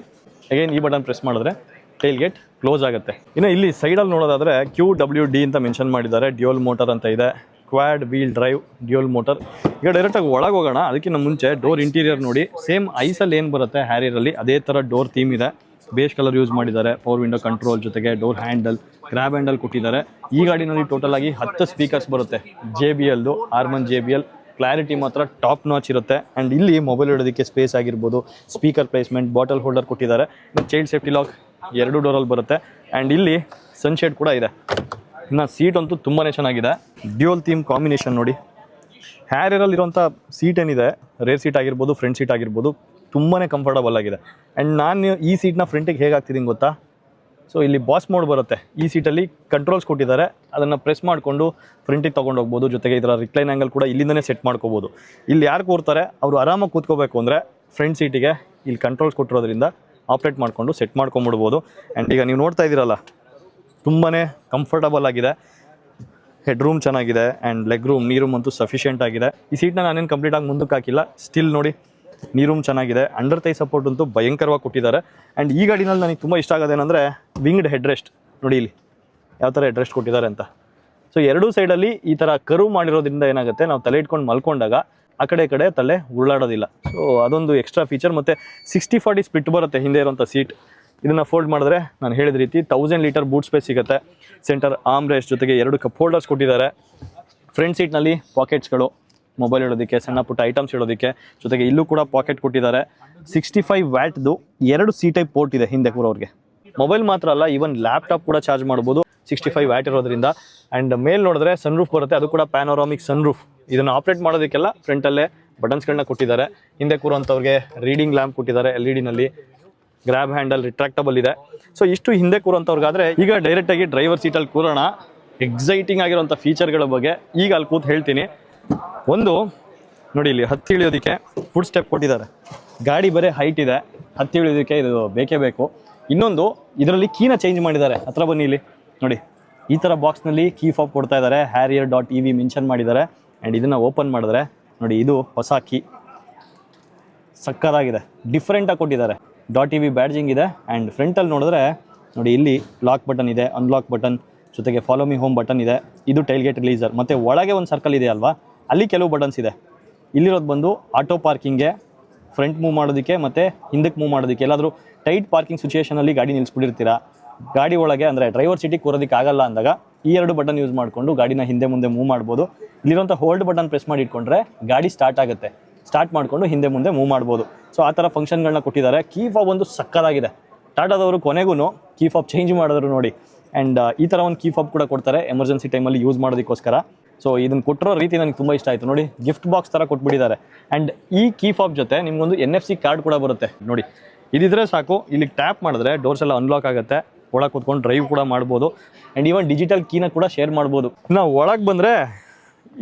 Speaker 1: ಅಗೇನ್ ಈ ಬಟನ್ ಪ್ರೆಸ್ ಮಾಡಿದ್ರೆ ಟೈಲ್ ಗೇಟ್ ಕ್ಲೋಸ್ ಆಗುತ್ತೆ. ಇನ್ನು ಇಲ್ಲಿ ಸೈಡಲ್ಲಿ ನೋಡೋದಾದರೆ ಕ್ಯೂ ಡಬ್ಲ್ಯೂ ಡಿ ಅಂತ ಮೆನ್ಷನ್ ಮಾಡಿದ್ದಾರೆ. ಡ್ಯೂಯಲ್ ಮೋಟರ್ ಅಂತ ಇದೆ. Quad wheel drive dual motor ಈಗ ಡೈರೆಕ್ಟಾಗಿ ಒಳಗೆ ಹೋಗೋಣ. ಅದಕ್ಕಿಂತ ಮುಂಚೆ ಡೋರ್ ಇಂಟೀರಿಯರ್ ನೋಡಿ. ಸೇಮ್ ಐಸಲ್ಲಿ ಏನು ಬರುತ್ತೆ? ಹ್ಯಾರಿಯರಲ್ಲಿ ಅದೇ ಥರ ಡೋರ್ ಥೀಮ್ ಇದೆ. ಬೇಸ್ ಕಲರ್ ಯೂಸ್ ಮಾಡಿದ್ದಾರೆ. ಪವರ್ ವಿಂಡೋ ಕಂಟ್ರೋಲ್ ಜೊತೆಗೆ ಡೋರ್ ಹ್ಯಾಂಡಲ್ ಗ್ರ್ಯಾಬ್ ಹ್ಯಾಂಡಲ್ ಕೊಟ್ಟಿದ್ದಾರೆ. ಈ ಗಾಡಿನಲ್ಲಿ ಟೋಟಲ್ ಆಗಿ ಹತ್ತು ಸ್ಪೀಕರ್ಸ್ ಬರುತ್ತೆ. J B ಎಲ್ದು Harman J B L clarity ಮಾತ್ರ ಟಾಪ್ ನಾಚ್ ಇರುತ್ತೆ. ಆ್ಯಂಡ್ ಇಲ್ಲಿ ಮೊಬೈಲ್ ಇಡೋದಕ್ಕೆ ಸ್ಪೇಸ್ ಆಗಿರ್ಬೋದು. ಸ್ಪೀಕರ್ ಪ್ಲೇಸ್ಮೆಂಟ್ ಬಾಟಲ್ ಹೋಲ್ಡರ್ ಕೊಟ್ಟಿದ್ದಾರೆ. ಚೈಲ್ಡ್ ಸೇಫ್ಟಿ ಲಾಕ್ ಎರಡು ಡೋರಲ್ಲಿ ಬರುತ್ತೆ. ಆ್ಯಂಡ್ ಇಲ್ಲಿ ಸನ್ಶೇಡ್ ಕೂಡ ಇದೆ. ಇನ್ನು ಸೀಟ್ ಅಂತೂ ತುಂಬಾ ಚೆನ್ನಾಗಿದೆ. ಡ್ಯೂಯಲ್ ಥೀಮ್ ಕಾಂಬಿನೇಷನ್ ನೋಡಿ. ಹ್ಯಾರಿಯರಲ್ಲಿ ಇರುವಂಥ ಸೀಟ್ ಏನಿದೆ ರೇರ್ ಸೀಟ್ ಆಗಿರ್ಬೋದು ಫ್ರಂಟ್ ಸೀಟ್ ಆಗಿರ್ಬೋದು ತುಂಬಾ ಕಂಫರ್ಟಬಲ್ ಆಗಿದೆ. ಆ್ಯಂಡ್ ನಾನು ಈ ಸೀಟ್ನ ಫ್ರಂಟಿಗೆ ಹೇಗೆ ಹಾಕ್ತಿದ್ದೀನಿ ಗೊತ್ತಾ? ಸೊ ಇಲ್ಲಿ ಬಾಸ್ ಮೋಡ್ ಬರುತ್ತೆ. ಈ ಸೀಟಲ್ಲಿ ಕಂಟ್ರೋಲ್ಸ್ ಕೊಟ್ಟಿದ್ದಾರೆ. ಅದನ್ನು ಪ್ರೆಸ್ ಮಾಡಿಕೊಂಡು ಫ್ರಂಟಿಗೆ ತೊಗೊಂಡು ಹೋಗ್ಬೋದು. ಜೊತೆಗೆ ಇದರ ರಿಕ್ಲೈನ್ ಆ್ಯಂಗಲ್ ಕೂಡ ಇಲ್ಲಿಂದನೇ ಸೆಟ್ ಮಾಡ್ಕೋಬೋದು. ಇಲ್ಲಿ ಯಾರು ಕೂರ್ತಾರೆ? ಅವರು ಆರಾಮಾಗಿ ಕೂತ್ಕೋಬೇಕು ಅಂದರೆ ಫ್ರಂಟ್ ಸೀಟಿಗೆ ಇಲ್ಲಿ ಕಂಟ್ರೋಲ್ಸ್ ಕೊಟ್ಟಿರೋದ್ರಿಂದ ಆಪ್ರೇಟ್ ಮಾಡಿಕೊಂಡು ಸೆಟ್ ಮಾಡ್ಕೊಂಬಿಡ್ಬೋದು. ಆ್ಯಂಡ್ ಈಗ ನೀವು ನೋಡ್ತಾ ಇದ್ದೀರಲ್ಲ ತುಂಬಾ ಕಂಫರ್ಟಬಲ್ ಆಗಿದೆ. ಹೆಡ್ ರೂಮ್ ಚೆನ್ನಾಗಿದೆ. And leg room knee room ಅಂತೂ ಸಫಿಷಿಯೆಂಟ್ ಆಗಿದೆ. ಈ ಸೀಟ್ನ ನಾನೇನು ಕಂಪ್ಲೀಟಾಗಿ ಮುಂದಕ್ಕೆ ಹಾಕಿಲ್ಲ. ಸ್ಟಿಲ್ ನೋಡಿ ನೀ ರೂಮ್ ಚೆನ್ನಾಗಿದೆ. ಅಂಡರ್ ತೈ ಸಪೋರ್ಟ್ ಅಂತೂ ಭಯಂಕರವಾಗಿ ಕೊಟ್ಟಿದ್ದಾರೆ. ಆ್ಯಂಡ್ ಈ ಗಾಡಿನಲ್ಲಿ ನನಗೆ ತುಂಬ ಇಷ್ಟ ಆಗೋದೇನೆಂದರೆ ವಿಂಗ್ಡ್ ಹೆಡ್ ರೆಸ್ಟ್ ನೋಡಿ ಇಲ್ಲಿ, ಯಾವ ಥರ ಹೆಡ್ ರೆಸ್ಟ್ ಕೊಟ್ಟಿದ್ದಾರೆ ಅಂತ. ಸೊ ಎರಡೂ ಸೈಡಲ್ಲಿ ಈ ಥರ ಕರು ಮಾಡಿರೋದ್ರಿಂದ ಏನಾಗುತ್ತೆ? ನಾವು ತಲೆ ಇಟ್ಕೊಂಡು ಮಲ್ಕೊಂಡಾಗ ಆ ಕಡೆ ಕಡೆ ತಲೆ ಉರುಳಾಡೋದಿಲ್ಲ. ಸೊ ಅದೊಂದು ಎಕ್ಸ್ಟ್ರಾ ಫೀಚರ್ ಮತ್ತು ಸಿಕ್ಸ್ಟಿ ಫಾರ್ಟಿ ಸ್ಪಿಟ್ ಬರುತ್ತೆ ಹಿಂದೆ ಇರೋಂಥ ಸೀಟ್ ಇದನ್ನು ಫೋಲ್ಡ್ ಮಾಡಿದ್ರೆ ನಾನು ಹೇಳಿದ ರೀತಿ ತೌಸಂಡ್ ಲೀಟರ್ ಬೂಟ್ ಸ್ಪೇಸ್ ಸಿಗುತ್ತೆ. ಸೆಂಟರ್ ಆಮ್ ರೇಸ್ ಜೊತೆಗೆ ಎರಡು ಕಪ್ ಹೋಲ್ಡರ್ಸ್ ಕೊಟ್ಟಿದ್ದಾರೆ. ಫ್ರಂಟ್ ಸೀಟ್ನಲ್ಲಿ ಪಾಕೆಟ್ಸ್ಗಳು ಮೊಬೈಲ್ ಇಡೋದಕ್ಕೆ, ಸಣ್ಣ ಪುಟ್ಟ ಐಟಮ್ಸ್ ಇಡೋದಕ್ಕೆ. ಜೊತೆಗೆ ಇಲ್ಲೂ ಕೂಡ ಪಾಕೆಟ್ ಕೊಟ್ಟಿದ್ದಾರೆ. ಸಿಕ್ಸ್ಟಿ ಫೈವ್ ವ್ಯಾಟ್ದು ಎರಡು ಸಿ ಟೈಪ್ ಪೋರ್ಟ್ ಇದೆ ಹಿಂದೆ ಕೂರೋರಿಗೆ. ಮೊಬೈಲ್ ಮಾತ್ರ ಅಲ್ಲ ಈವನ್ ಲ್ಯಾಪ್ಟಾಪ್ ಕೂಡ ಚಾರ್ಜ್ ಮಾಡ್ಬೋದು. ಸಿಕ್ಸ್ಟಿ ಫೈವ್ ವ್ಯಾಟ್ ಇರೋದ್ರಿಂದ. ಆ್ಯಂಡ್ ಮೇಲ್ ನೋಡಿದ್ರೆ ಸನ್ ರೂಫ್ ಬರುತ್ತೆ. ಅದು ಕೂಡ ಪ್ಯಾನೋರಾಮಿಕ್ ಸನ್ ರೂಫ್ ಇದನ್ನು ಆಪ್ರೇಟ್ ಮಾಡೋದಕ್ಕೆಲ್ಲ ಫ್ರಂಟಲ್ಲೇ ಬಟನ್ಸ್ಗಳನ್ನ ಕೊಟ್ಟಿದ್ದಾರೆ. ಹಿಂದೆ ಕೂರುವಂಥವ್ರಿಗೆ ರೀಡಿಂಗ್ ಲ್ಯಾಂಪ್ ಕೊಟ್ಟಿದ್ದಾರೆ ಎಲ್ ಇ ಡಿನಲ್ಲಿ ಗ್ರ್ಯಾಬ್ ಹ್ಯಾಂಡಲ್ ರಿಟ್ರಾಕ್ಟಬಲ್ ಇದೆ. ಸೊ ಇಷ್ಟು ಹಿಂದೆ ಕೂರೋಂಥವ್ರಿಗಾದರೆ ಈಗ ಡೈರೆಕ್ಟಾಗಿ ಡ್ರೈವರ್ ಸೀಟಲ್ಲಿ ಕೂರೋಣ. ಎಕ್ಸೈಟಿಂಗ್ ಆಗಿರೋಂಥ ಫೀಚರ್ಗಳ ಬಗ್ಗೆ ಈಗ ಅಲ್ಲಿ ಕೂತು ಹೇಳ್ತೀನಿ. ಒಂದು, ನೋಡಿ ಇಲ್ಲಿ ಹತ್ತಿ ಇಳಿಯೋದಕ್ಕೆ ಫುಡ್ ಸ್ಟೆಪ್ ಕೊಟ್ಟಿದ್ದಾರೆ. ಗಾಡಿ ಬರೀ ಹೈಟ್ ಇದೆ, ಹತ್ತಿ ಇಳಿಯೋದಕ್ಕೆ ಇದು ಬೇಕೇ ಬೇಕು. ಇನ್ನೊಂದು, ಇದರಲ್ಲಿ ಕೀನ ಚೇಂಜ್ ಮಾಡಿದ್ದಾರೆ. ಹತ್ರ ಬನ್ನಿ ಇಲ್ಲಿ. ನೋಡಿ, ಈ ಥರ ಬಾಕ್ಸ್ನಲ್ಲಿ ಕೀ ಫಾಪ್ ಕೊಡ್ತಾ ಇದ್ದಾರೆ. ಹ್ಯಾರಿಯರ್ ಡಾಟ್ ಇ ಮೆನ್ಷನ್ ಮಾಡಿದ್ದಾರೆ. ಆ್ಯಂಡ್ ಇದನ್ನು ಓಪನ್ ಮಾಡಿದ್ರೆ, ನೋಡಿ ಇದು ಹೊಸ ಕೀ ಸಕ್ಕದಾಗಿದೆ. ಡಿಫ್ರೆಂಟಾಗಿ ಕೊಟ್ಟಿದ್ದಾರೆ. ಡಾಟ್ ಇ ವಿ ಬ್ಯಾಡ್ಜಿಂಗ್ ಇದೆ ಆ್ಯಂಡ್ ಫ್ರಂಟಲ್ಲಿ ನೋಡಿದ್ರೆ, ನೋಡಿ ಇಲ್ಲಿ ಲಾಕ್ ಬಟನ್ ಇದೆ ಅನ್ಲಾಕ್ ಬಟನ್ ಜೊತೆಗೆ ಫಾಲೋ ಮಿ ಹೋಮ್ ಬಟನ್ ಇದೆ. ಇದು ಟೈಲ್ ಗೇಟ್ ರಿಲೀಸರ್ ಮತ್ತು ಒಳಗೆ ಒಂದು ಸರ್ಕಲ್ ಇದೆ ಅಲ್ವಾ? ಅಲ್ಲಿ ಕೆಲವು ಬಟನ್ಸ್ ಇದೆ. ಇಲ್ಲಿರೋದು ಬಂದು ಆಟೋ ಪಾರ್ಕಿಂಗ್ಗೆ ಫ್ರಂಟ್ ಮೂವ್ ಮಾಡೋದಕ್ಕೆ ಮತ್ತು ಹಿಂದಕ್ಕೆ ಮೂವ್ ಮಾಡೋದಕ್ಕೆ. ಎಲ್ಲಾದರೂ ಟೈಟ್ ಪಾರ್ಕಿಂಗ್ ಸಿಚುಯೇಷನಲ್ಲಿ ಗಾಡಿ ನಿಲ್ಲಿಸ್ಬಿಟ್ಟಿರ್ತೀರಾ ಗಾಡಿ ಒಳಗೆ ಅಂದರೆ ಡ್ರೈವರ್ ಸೀಟಿಗೆ ಕೂರೋದಕ್ಕೆ ಆಗಲ್ಲ ಅಂದಾಗ ಈ ಎರಡು ಬಟನ್ ಯೂಸ್ ಮಾಡಿಕೊಂಡು ಗಾಡಿನ ಹಿಂದೆ ಮುಂದೆ ಮೂವ್ ಮಾಡ್ಬೋದು. ಇಲ್ಲಿರೋಂಥ ಹೋಲ್ಡ್ ಬಟನ್ ಪ್ರೆಸ್ ಮಾಡಿ ಇಟ್ಕೊಂಡ್ರೆ ಗಾಡಿ ಸ್ಟಾರ್ಟ್ ಆಗುತ್ತೆ. ಸ್ಟಾರ್ಟ್ ಮಾಡಿಕೊಂಡು ಹಿಂದೆ ಮುಂದೆ ಮೂವ್ ಮಾಡ್ಬೋದು. ಸೊ ಆ ಥರ ಫಂಕ್ಷನ್ಗಳನ್ನ ಕೊಟ್ಟಿದ್ದಾರೆ. ಕೀ ಫಾಬ್ ಒಂದು ಸಕ್ಕದಾಗಿದೆ. ಟಾಟಾದವರು ಕೊನೆಗೂ ಕೀ ಫಾಬ್ ಚೇಂಜ್ ಮಾಡಿದ್ರು ನೋಡಿ. ಆ್ಯಂಡ್ ಈ ಥರ ಒಂದು ಕೀ ಫಾಬ್ ಕೂಡ ಕೊಡ್ತಾರೆ ಎಮರ್ಜೆನ್ಸಿ ಟೈಮಲ್ಲಿ ಯೂಸ್ ಮಾಡೋದಕ್ಕೋಸ್ಕರ. ಸೊ ಇದನ್ನು ಕೊಟ್ಟಿರೋ ರೀತಿ ನನಗೆ ತುಂಬ ಇಷ್ಟ ಆಯಿತು. ನೋಡಿ ಗಿಫ್ಟ್ ಬಾಕ್ಸ್ ಥರ ಕೊಟ್ಬಿಟ್ಟಿದ್ದಾರೆ. ಆ್ಯಂಡ್ ಈ ಕೀ ಫಾಬ್ ಜೊತೆ ನಿಮಗೊಂದು ಎನ್ ಎಫ್ ಸಿ ಕಾರ್ಡ್ ಕೂಡ ಬರುತ್ತೆ. ನೋಡಿ, ಇದಿದ್ರೆ ಸಾಕು. ಇಲ್ಲಿ ಟ್ಯಾಪ್ ಮಾಡಿದ್ರೆ ಡೋರ್ಸ್ ಎಲ್ಲ ಅನ್ಲಾಕ್ ಆಗುತ್ತೆ. ಒಳಗೆ ಕೂತ್ಕೊಂಡು ಡ್ರೈವ್ ಕೂಡ ಮಾಡ್ಬೋದು. ಆ್ಯಂಡ್ ಈವನ್ ಡಿಜಿಟಲ್ ಕೀನ ಕೂಡ ಶೇರ್ ಮಾಡ್ಬೋದು. ನಾವು ಒಳಗೆ ಬಂದರೆ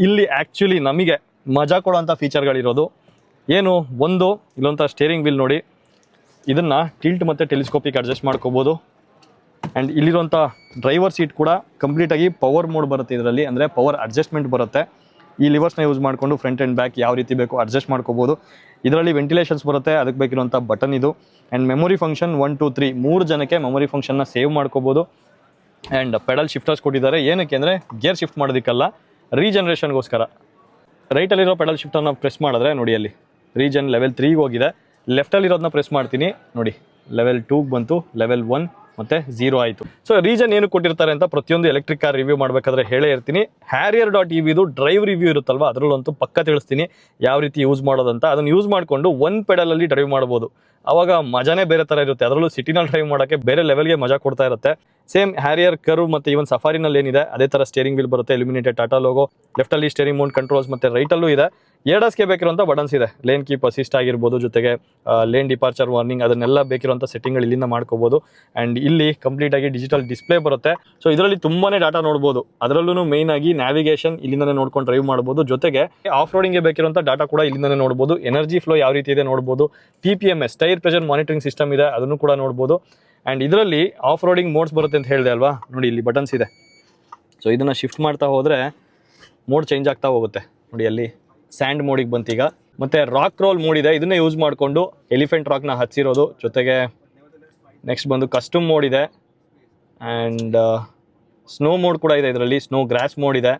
Speaker 1: ಇಲ್ಲಿ ಆ್ಯಕ್ಚುಲಿ ನಮಗೆ ಮಜಾ ಕೊಡೋಂಥ ಫೀಚರ್ಗಳಿರೋದು ಏನು? ಒಂದು ಇಲ್ಲೊಂಥ ಸ್ಟೇರಿಂಗ್ ವೀಲ್ ನೋಡಿ. ಇದನ್ನು ಟಿಲ್ಟ್ ಮತ್ತು ಟೆಲಿಸ್ಕೋಪಿಗೆ ಅಡ್ಜಸ್ಟ್ ಮಾಡ್ಕೋಬೋದು. ಆ್ಯಂಡ್ ಇಲ್ಲಿರುವಂಥ ಡ್ರೈವರ್ ಸೀಟ್ ಕೂಡ ಕಂಪ್ಲೀಟಾಗಿ ಪವರ್ ಮೋಡ್ ಬರುತ್ತೆ ಇದರಲ್ಲಿ. ಅಂದರೆ ಪವರ್ ಅಡ್ಜಸ್ಟ್ಮೆಂಟ್ ಬರುತ್ತೆ. ಈ ಲಿವರ್ಸ್ನ ಯೂಸ್ ಮಾಡಿಕೊಂಡು ಫ್ರಂಟ್ ಆ್ಯಂಡ್ ಬ್ಯಾಕ್ ಯಾವ ರೀತಿ ಬೇಕು ಅಡ್ಜಸ್ಟ್ ಮಾಡ್ಕೋಬೋದು. ಇದರಲ್ಲಿ ವೆಂಟಿಲೇಷನ್ಸ್ ಬರುತ್ತೆ. ಅದಕ್ಕೆ ಬೇಕಿರುವಂಥ ಬಟನ್ ಇದು. And memory function one two three ಮೂರು ಜನಕ್ಕೆ ಮೆಮೊರಿ ಫಂಕ್ಷನ್ನ ಸೇವ್ ಮಾಡ್ಕೋಬೋದು. ಆ್ಯಂಡ್ ಪೆಡಲ್ ಶಿಫ್ಟರ್ಸ್ ಕೊಟ್ಟಿದ್ದಾರೆ. ಏನಕ್ಕೆ ಅಂದರೆ ಗೇರ್ ಶಿಫ್ಟ್ ಮಾಡೋದಕ್ಕಲ್ಲ ರೀಜನ್ರೇಷನ್ಗೋಸ್ಕರ ರೈಟಲ್ಲಿರೋ ಪೆಡಲ್ ಶಿಫ್ಟನ್ನು ಪ್ರೆಸ್ ಮಾಡಿದ್ರೆ ನೋಡಿ ಅಲ್ಲಿ. ರೀಜನ್ ಲೆವೆಲ್ ತ್ರೀಗೆ ಹೋಗಿದೆ. ಲೆಫ್ಟಲ್ಲಿರೋದನ್ನ ಪ್ರೆಸ್ ಮಾಡ್ತೀನಿ. ನೋಡಿ ಲೆವೆಲ್ ಟೂಗೆ ಬಂತು. ಲೆವೆಲ್ ಒನ್ ಮತ್ತೆ ಜೀರೋ ಆಯಿತು. ಸೊ ರೀಸನ್ ಏನು ಕೊಟ್ಟಿರ್ತಾರೆ ಅಂತ ಪ್ರತಿಯೊಂದು ಎಲೆಕ್ಟ್ರಿಕ್ ಕಾರ್ ರಿವ್ಯೂ ಮಾಡಬೇಕಾದ್ರೆ ಹೇಳೇ ಇರ್ತೀನಿ. ಹ್ಯಾರಿಯರ್ ಡಾಟ್ ಇ ವಿದು ಡ್ರೈವ್ ರಿವ್ಯೂ ಇರುತ್ತಲ್ವಾ? ಅದರಲ್ಲಂತೂ ಪಕ್ಕ ತಿಳಿಸ್ತೀನಿ ಯಾವ ರೀತಿ ಯೂಸ್ ಮಾಡೋದಂತ. ಅದನ್ನು ಯೂಸ್ ಮಾಡಿಕೊಂಡು ಒನ್ ಪೆಡಲಲ್ಲಿ ಡ್ರೈವ್ ಮಾಡ್ಬೋದು. ಅವಾಗ ಮಜಾನೇ ಬೇರೆ ತರ ಇರುತ್ತೆ. ಅದರಲ್ಲೂ ಸಿಟಿನಲ್ಲಿ ಡ್ರೈವ್ ಮಾಡೋಕ್ಕೆ ಬೇರೆ ಲೆವೆಲ್ಗೆ ಮಜಾ ಕೊಡ್ತಾ ಇರುತ್ತೆ. ಸೇಮ್ ಹ್ಯಾರಿಯರ್ ಕರ್ವ್ ಮತ್ತೆ ಇವನ್ ಸಫಾರಿನಲ್ಲಿ ಏನಿದೆ, ಅದೇ ತರ ಸ್ಟೇರಿಂಗ್ ವೀಲ್ ಬರುತ್ತೆ ಎಲ್ಯುಮಿನೇಟೆಡ್ ಟಾಟಾ ಲೋಗೋ ಲೆಫ್ಟಲ್ಲಿ ಸ್ಟೇರಿಂಗ್ ಮೌಂಟ್ ಕಂಟ್ರೋಲ್ಸ್ ಮತ್ತು ರೈಟಲ್ಲೂ ಇದೆ. ಎರಡಸ್ಗೆ ಬೇಕಿರುವಂಥ ಬಟನ್ಸ್ ಇದೆ. ಲೇನ್ ಕೀಪ್ ಅಸಿಸ್ಟ್ ಆಗಿರ್ಬೋದು ಜೊತೆಗೆ ಲೇನ್ ಡಿಪಾರ್ಚರ್ ವಾರ್ನಿಂಗ್ ಅದನ್ನೆಲ್ಲ ಬೇಕಿರುವಂಥ ಸೆಟ್ಟಿಂಗ್ಗಳು ಇಲ್ಲಿಂದ ಮಾಡ್ಕೋಬೋದು. ಆ್ಯಂಡ್ ಇಲ್ಲಿ ಕಂಪ್ಲೀಟ್ ಆಗಿ ಡಿಜಿಟಲ್ ಡಿಸ್ಪ್ಲೇ ಬರುತ್ತೆ. ಸೊ ಇದರಲ್ಲಿ ತುಂಬಾನೇ ಡಾಟಾ ನೋಡ್ಬೋದು. ಅದರಲ್ಲೂ ಮೇನ್ ಆಗಿ ನ್ಯಾವಿಗೇಷನ್ ಇಲ್ಲಿಂದನೇ ನೋಡ್ಕೊಂಡು ಡ್ರೈವ್ ಮಾಡ್ಬೋದು. ಜೊತೆಗೆ ಆಫ್ ರೋಡಿಂಗ್ಗೆ ಬೇಕಿರುವಂಥ ಡಾಟಾ ಕೂಡ ಇಲ್ಲಿಂದನೇ ನೋಡ್ಬೋದು. ಎನರ್ಜಿ ಫ್ಲೋ ಯಾವ ರೀತಿ ಇದೆ ನೋಡ್ಬೋದು. P P M S pressure monitoring system ಇದೆ, ಅದನ್ನು ಕೂಡ ನೋಡ್ಬೋದು. ಆ್ಯಂಡ್ ಇದರಲ್ಲಿ ಆಫ್ ರೋಡಿಂಗ್ ಮೋಡ್ಸ್ ಬರುತ್ತೆ ಅಂತ ಹೇಳಿದೆ ಅಲ್ವಾ? ನೋಡಿ ಇಲ್ಲಿ ಬಟನ್ಸ್ ಇದೆ. ಸೊ ಇದನ್ನು ಶಿಫ್ಟ್ ಮಾಡ್ತಾ ಹೋದರೆ ಮೋಡ್ ಚೇಂಜ್ ಆಗ್ತಾ ಹೋಗುತ್ತೆ. ನೋಡಿ ಅಲ್ಲಿ ಸ್ಯಾಂಡ್ ಮೋಡಿಗೆ ಬಂತೀಗ. ಮತ್ತು ರಾಕ್ ರೋಲ್ ಮೋಡ್ ಇದೆ, ಇದನ್ನೇ ಯೂಸ್ ಮಾಡಿಕೊಂಡು ಎಲಿಫೆಂಟ್ ರಾಕ್ನ ಹಚ್ಚಿರೋದು. ಜೊತೆಗೆ ನೆಕ್ಸ್ಟ್ ಬಂದು ಕಸ್ಟಮ್ ಮೋಡ್ ಇದೆ. ಆ್ಯಂಡ್ ಸ್ನೋ ಮೋಡ್ ಕೂಡ ಇದೆ ಇದರಲ್ಲಿ. ಸ್ನೋ ಗ್ರಾಸ್ ಮೋಡ್ ಇದೆ.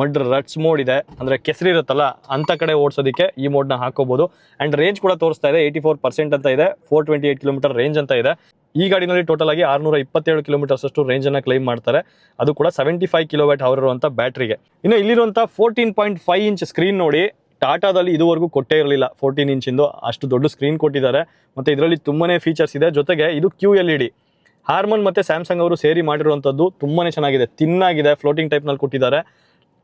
Speaker 1: ಮಡ್ ರಟ್ಸ್ ಮೋಡ್ ಇದೆ. ಅಂದರೆ ಕೆಸರಿ ಇರುತ್ತಲ್ಲ ಅಂಥ ಕಡೆ ಓಡಿಸೋದಕ್ಕೆ ಈ ಮೋಡ್ನ ಹಾಕೋಬೋದು. ಆ್ಯಂಡ್ ರೇಂಜ್ ಕೂಡ ತೋರಿಸ್ತಾ ಇದೆ ಏಯ್ಟಿ ಫೋರ್ ಪರ್ಸೆಂಟ್ ಅಂತ ಇದೆ four twenty eight kilometre range ಅಂತ ಇದೆ. ಈ ಗಾಡಿನಲ್ಲಿ ಟೋಟಲ್ ಆಗಿ ಆರುನೂರ ಇಪ್ಪತ್ತೇಳು ಕಿಲೋಮೀಟರ್ಸ್ ಅಷ್ಟು ರೇಂಜನ್ನು ಕ್ಲೈಮ್ ಮಾಡ್ತಾರೆ. ಅದು ಕೂಡ ಸೆವೆಂಟಿ ಫೈವ್ ಕಿಲೋವ್ಯಾಟ್ ಅವರ್ ಇರುವಂಥ ಬ್ಯಾಟ್ರಿಗೆ ಇನ್ನು ಇಲ್ಲಿರುವಂಥ fourteen point five inch screen ನೋಡಿ ಟಾಟಾದಲ್ಲಿ ಇದುವರೆಗೂ ಕೊಟ್ಟೇ ಇರಲಿಲ್ಲ. ಫೋರ್ಟೀನ್ ಇಂಚಿಂದು ಅಷ್ಟು ದೊಡ್ಡ ಸ್ಕ್ರೀನ್ ಕೊಟ್ಟಿದ್ದಾರೆ. ಮತ್ತು ಇದರಲ್ಲಿ ತುಂಬಾ ಫೀಚರ್ಸ್ ಇದೆ. ಜೊತೆಗೆ ಇದು Q L E D Harman ಮತ್ತು ಸ್ಯಾಮ್ಸಂಗ್ ಅವರು ಸೇರಿ ಮಾಡಿರುವಂಥದ್ದು ತುಂಬಾ ಚೆನ್ನಾಗಿದೆ ತಿನ್ನಾಗಿದೆ ಫ್ಲೋಟಿಂಗ್ ಟೈಪ್ನಲ್ಲಿ ಕೊಟ್ಟಿದ್ದಾರೆ.